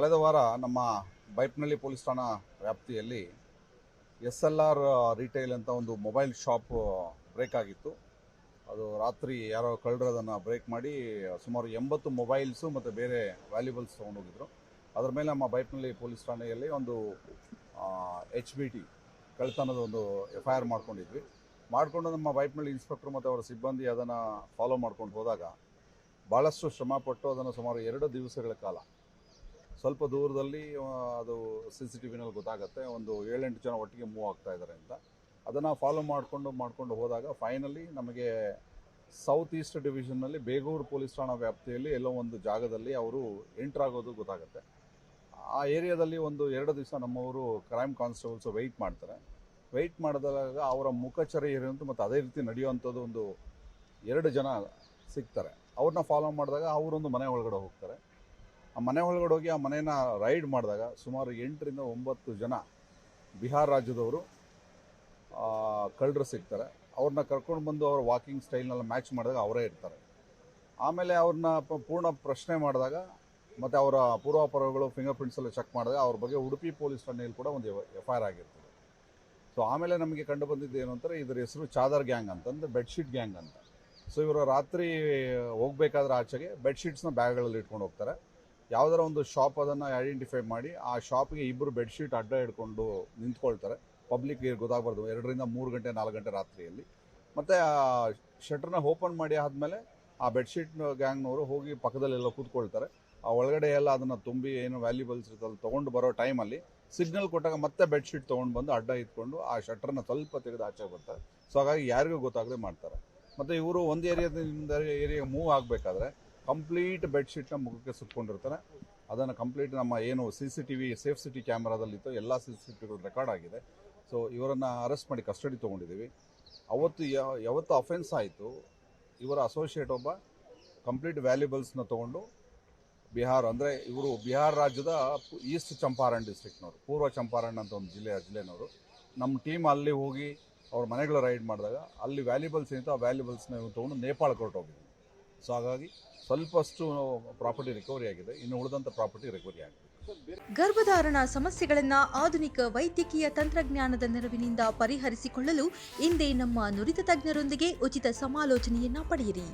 ಕಳೆದ ವಾರ ನಮ್ಮ ಬೈಪ್ನಳ್ಳಿ ಪೊಲೀಸ್ ಠಾಣಾ ವ್ಯಾಪ್ತಿಯಲ್ಲಿ ಎಸ್ ಎಲ್ ಆರ್ ರಿಟೈಲ್ ಅಂತ ಒಂದು ಮೊಬೈಲ್ ಶಾಪ್ ಬ್ರೇಕ್ ಆಗಿತ್ತು. ಅದು ರಾತ್ರಿ ಯಾರೋ ಕಳ್ಳರು ಅದನ್ನು ಬ್ರೇಕ್ ಮಾಡಿ, ಸುಮಾರು ಎಂಬತ್ತು ಮೊಬೈಲ್ಸು ಮತ್ತು ಬೇರೆ ವ್ಯಾಲ್ಯೂಬಲ್ಸ್ ತೊಗೊಂಡೋಗಿದ್ರು. ಅದರ ಮೇಲೆ ನಮ್ಮ ಬೈಪ್ನಳ್ಳಿ ಪೊಲೀಸ್ ಠಾಣೆಯಲ್ಲಿ ಒಂದು ಎಚ್ ಬಿ ಟಿ ಕಳ್ತನದ ಒಂದು ಎಫ್ ಐ ಆರ್ ಮಾಡ್ಕೊಂಡಿದ್ವಿ. ಮಾಡಿಕೊಂಡು ನಮ್ಮ ಬೈಪ್ನಳ್ಳಿ ಇನ್ಸ್ಪೆಕ್ಟರ್ ಮತ್ತು ಅವರ ಸಿಬ್ಬಂದಿ ಅದನ್ನು ಫಾಲೋ ಮಾಡ್ಕೊಂಡು ಹೋದಾಗ ಭಾಳಷ್ಟು ಶ್ರಮಪಟ್ಟು ಅದನ್ನು ಸುಮಾರು ಎರಡು ದಿವಸಗಳ ಕಾಲ ಸ್ವಲ್ಪ ದೂರದಲ್ಲಿ ಅದು ಸಿ ಸಿ ಟಿ ವಿನಲ್ಲಿ ಗೊತ್ತಾಗುತ್ತೆ. ಒಂದು ಏಳೆಂಟು ಜನ ಒಟ್ಟಿಗೆ ಮೂವ್ ಆಗ್ತಾ ಇದ್ದಾರೆ ಅಂತ. ಅದನ್ನು ಫಾಲೋ ಮಾಡಿಕೊಂಡು ಮಾಡಿಕೊಂಡು ಹೋದಾಗ ಫೈನಲಿ ನಮಗೆ ಸೌತ್ ಈಸ್ಟ್ ಡಿವಿಷನ್ನಲ್ಲಿ ಬೇಗೂರು ಪೊಲೀಸ್ ಠಾಣಾ ವ್ಯಾಪ್ತಿಯಲ್ಲಿ ಎಲ್ಲೋ ಒಂದು ಜಾಗದಲ್ಲಿ ಅವರು ಎಂಟ್ರಾಗೋದು ಗೊತ್ತಾಗುತ್ತೆ. ಆ ಏರಿಯಾದಲ್ಲಿ ಒಂದು ಎರಡು ದಿವಸ ನಮ್ಮವರು ಕ್ರೈಮ್ ಕಾನ್ಸ್ಟೇಬಲ್ಸ್ ವೆಯ್ಟ್ ಮಾಡ್ತಾರೆ. ವೆಯ್ಟ್ ಮಾಡಿದಾಗ ಅವರ ಮುಖಚರ್ಯ ಇರುವಂಥ ಮತ್ತು ಅದೇ ರೀತಿ ನಡೆಯುವಂಥದ್ದು ಒಂದು ಎರಡು ಜನ ಸಿಗ್ತಾರೆ. ಅವ್ರನ್ನ ಫಾಲೋ ಮಾಡಿದಾಗ ಅವರೊಂದು ಮನೆ ಒಳಗಡೆ ಹೋಗ್ತಾರೆ. ಆ ಮನೆ ಒಳಗಡೆ ಹೋಗಿ ಆ ಮನೇನ ರೈಡ್ ಮಾಡಿದಾಗ ಸುಮಾರು ಎಂಟರಿಂದ ಒಂಬತ್ತು ಜನ ಬಿಹಾರ್ ರಾಜ್ಯದವರು ಕಳ್ಳರು ಸಿಗ್ತಾರೆ. ಅವ್ರನ್ನ ಕರ್ಕೊಂಡು ಬಂದು ಅವ್ರ ವಾಕಿಂಗ್ ಸ್ಟೈಲ್ನೆಲ್ಲ ಮ್ಯಾಚ್ ಮಾಡಿದಾಗ ಅವರೇ ಇರ್ತಾರೆ. ಆಮೇಲೆ ಅವ್ರನ್ನ ಪೂರ್ಣ ಪ್ರಶ್ನೆ ಮಾಡಿದಾಗ ಮತ್ತು ಅವರ ಪೂರ್ವಾಪರಗಳು ಫಿಂಗರ್ ಪ್ರಿಂಟ್ಸ್ ಎಲ್ಲ ಚೆಕ್ ಮಾಡಿದಾಗ ಅವ್ರ ಬಗ್ಗೆ ಉಡುಪಿ ಪೊಲೀಸ್ ಠಾಣೆಯಲ್ಲಿ ಕೂಡ ಒಂದು ಎಫ್ ಐ ಆರ್ ಆಗಿರ್ತದೆ. ಸೊ ಆಮೇಲೆ ನಮಗೆ ಕಂಡು ಬಂದಿದ್ದು ಏನು ಅಂತಾರೆ ಇದ್ರ ಹೆಸರು ಚಾದರ್ ಗ್ಯಾಂಗ್ ಅಂತಂದ್ರೆ ಬೆಡ್ಶೀಟ್ ಗ್ಯಾಂಗ್ ಅಂತ. ಸೊ ಇವರು ರಾತ್ರಿ ಹೋಗಬೇಕಾದ್ರೆ ಆಚೆಗೆ ಬೆಡ್ಶೀಟ್ಸ್ನ ಬ್ಯಾಗ್ಗಳಲ್ಲಿ ಇಟ್ಕೊಂಡು ಹೋಗ್ತಾರೆ. ಯಾವುದಾರ ಒಂದು ಶಾಪ್ ಅದನ್ನು ಐಡೆಂಟಿಫೈ ಮಾಡಿ, ಆ ಶಾಪ್ಗೆ ಇಬ್ಬರು ಬೆಡ್ಶೀಟ್ ಅಡ್ಡ ಹಿಡ್ಕೊಂಡು ನಿಂತ್ಕೊಳ್ತಾರೆ. ಪಬ್ಲಿಕ್ ಗೊತ್ತಾಗಬಾರ್ದು. ಎರಡರಿಂದ ಮೂರು ಗಂಟೆ, ನಾಲ್ಕು ಗಂಟೆ ರಾತ್ರಿಯಲ್ಲಿ. ಮತ್ತು ಆ ಶಟ್ರನ್ನ ಓಪನ್ ಮಾಡಿ ಆದಮೇಲೆ ಆ ಬೆಡ್ಶೀಟ್ ಗ್ಯಾಂಗ್ನವರು ಹೋಗಿ ಪಕ್ಕದಲ್ಲೆಲ್ಲ ಕೂತ್ಕೊಳ್ತಾರೆ. ಆ ಒಳಗಡೆ ಎಲ್ಲ ಅದನ್ನು ತುಂಬಿ ಏನು ವ್ಯಾಲ್ಯೂಬಲ್ಸ್ ಇರ್ತಲ್ಲ ತೊಗೊಂಡು ಬರೋ ಟೈಮಲ್ಲಿ ಸಿಗ್ನಲ್ ಕೊಟ್ಟಾಗ ಮತ್ತೆ ಬೆಡ್ಶೀಟ್ ತೊಗೊಂಡು ಬಂದು ಅಡ್ಡ ಇಟ್ಕೊಂಡು ಆ ಶಟ್ರನ್ನ ಸ್ವಲ್ಪ ತೆಗೆದು ಆಚೆ ಬರ್ತಾರೆ. ಸೊ ಹಾಗಾಗಿ ಯಾರಿಗೂ ಗೊತ್ತಾಗದೆ ಮಾಡ್ತಾರೆ. ಮತ್ತು ಇವರು ಒಂದು ಏರಿಯಾದಿಂದ ಏರಿಯಾಗೆ ಮೂವ್ ಆಗಬೇಕಾದ್ರೆ ಕಂಪ್ಲೀಟ್ ಬೆಡ್ಶೀಟ್ನ ಮುಖಕ್ಕೆ ಸುತ್ಕೊಂಡಿರ್ತಾರೆ ಅದನ್ನು ಕಂಪ್ಲೀಟ್ ನಮ್ಮ ಏನು C C T V safe city ಕ್ಯಾಮ್ರಾದಲ್ಲಿತ್ತು, ಎಲ್ಲ ಸಿ ಸಿ ಟಿ ವಿಗಳು ರೆಕಾರ್ಡ್ ಆಗಿದೆ. ಸೊ, ಇವರನ್ನು ಅರೆಸ್ಟ್ ಮಾಡಿ ಕಸ್ಟಡಿ ತೊಗೊಂಡಿದ್ದೀವಿ. ಅವತ್ತು ಯಾವತ್ತು ಅಫೆನ್ಸ್ ಆಯಿತು. ಇವರ ಅಸೋಸಿಯೇಟ್ ಒಬ್ಬ ಕಂಪ್ಲೀಟ್ ವ್ಯಾಲ್ಯೂಬಲ್ಸ್ನ ತೊಗೊಂಡು ಬಿಹಾರ್, ಅಂದರೆ ಇವರು ಬಿಹಾರ್ ರಾಜ್ಯದ ಈಸ್ಟ್ ಚಂಪಾರಣ್ ಡಿಸ್ಟ್ರಿಕ್ಟ್ನವರು, ಪೂರ್ವ ಚಂಪಾರಣ್ ಅಂತ ಒಂದು ಜಿಲ್ಲೆ, ಜಿಲ್ಲೆನವರು. ನಮ್ಮ ಟೀಮ್ ಅಲ್ಲಿ ಹೋಗಿ ಅವ್ರ ಮನೆಗಳು ರೈಡ್ ಮಾಡಿದಾಗ ಅಲ್ಲಿ ವ್ಯಾಲ್ಯೂಬಲ್ಸ್ ಏನಿತ್ತು ಆ ವ್ಯಾಲ್ಯೂಬಲ್ಸ್ನ ತೊಗೊಂಡು ನೇಪಾಳ ಹೊರಟೋಗಿದ್ವಿ ಸೊ ಹಾಗಾಗಿ ಸ್ವಲ್ಪಷ್ಟು ಪ್ರಾಪರ್ಟಿ ರಿಕವರಿ ಆಗಿದೆ. ಇನ್ನು ಉಳಿದಂತ ಪ್ರಾಪರ್ಟಿ ರಿಕವರಿ ಆಗಿದೆ. ಗರ್ಭಧಾರಣ ಸಮಸ್ಯೆಗಳನ್ನು ಆಧುನಿಕ ವೈದ್ಯಕೀಯ ತಂತ್ರಜ್ಞಾನದ ನೆರವಿನಿಂದ ಪರಿಹರಿಸಿಕೊಳ್ಳಲು ಇಂದೇ ನಮ್ಮ ನುರಿತ ತಜ್ಞರೊಂದಿಗೆ ಉಚಿತ ಸಮಾಲೋಚನೆಯನ್ನ ಪಡೆಯಿರಿ.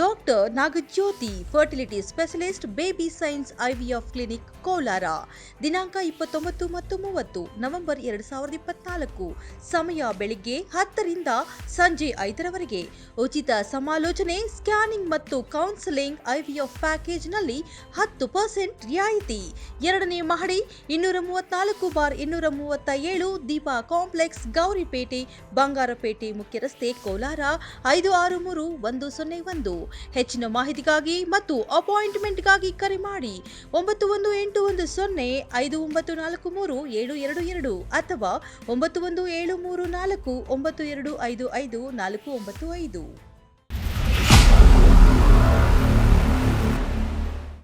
Doctor Nagajyothi, fertility specialist, Baby Science IVF clinic, Kolar. ದಿನಾಂಕ ಇಪ್ಪತ್ತೊಂಬತ್ತು ಮತ್ತು ಮೂವತ್ತು, ನವೆಂಬರ್ ಎರಡು ಸಾವಿರದ ಇಪ್ಪತ್ನಾಲ್ಕು. ಸಮಯ ಬೆಳಿಗ್ಗೆ ಹತ್ತರಿಂದ ಸಂಜೆ ಐದರವರೆಗೆ. ಉಚಿತ ಸಮಾಲೋಚನೆ, ಸ್ಕ್ಯಾನಿಂಗ್ ಮತ್ತು ಕೌನ್ಸೆಲಿಂಗ್ ಐವಿಎಫ್ ಪ್ಯಾಕೇಜ್ನಲ್ಲಿ ಹತ್ತು ಪರ್ಸೆಂಟ್ ರಿಯಾಯಿತಿ. ಎರಡನೇ ಮಹಡಿ ಇನ್ನೂರ ಮೂವತ್ನಾಲ್ಕು ಬಾರ್ ಇನ್ನೂರ ಮೂವತ್ತ ಏಳು ದೀಪಾ ಕಾಂಪ್ಲೆಕ್ಸ್, ಗೌರಿಪೇಟೆ, ಬಂಗಾರಪೇಟೆ ಮುಖ್ಯ ರಸ್ತೆ ಕೋಲಾರ, ಐದು ಆರು ಮೂರು ಒಂದು ಸೊನ್ನೆ ಒಂದು. ಹೆಚ್ಚಿನ ಮಾಹಿತಿಗಾಗಿ ಮತ್ತು ಅಪಾಯಿಂಟ್ಮೆಂಟ್ಗಾಗಿ ಕರೆ ಮಾಡಿ ಒಂಬತ್ತು ಒಂದು ಎಂಟು ಒಂದು ಸೊನ್ನೆ ಐದು ಒಂಬತ್ತು ನಾಲ್ಕು ಮೂರು ಏಳು ಎರಡು ಎರಡು ಅಥವಾ ಒಂಬತ್ತು ಒಂದು ಏಳು ಮೂರು ನಾಲ್ಕು ಒಂಬತ್ತು ಎರಡು ಐದು ಐದು ನಾಲ್ಕು ಒಂಬತ್ತು ಐದು.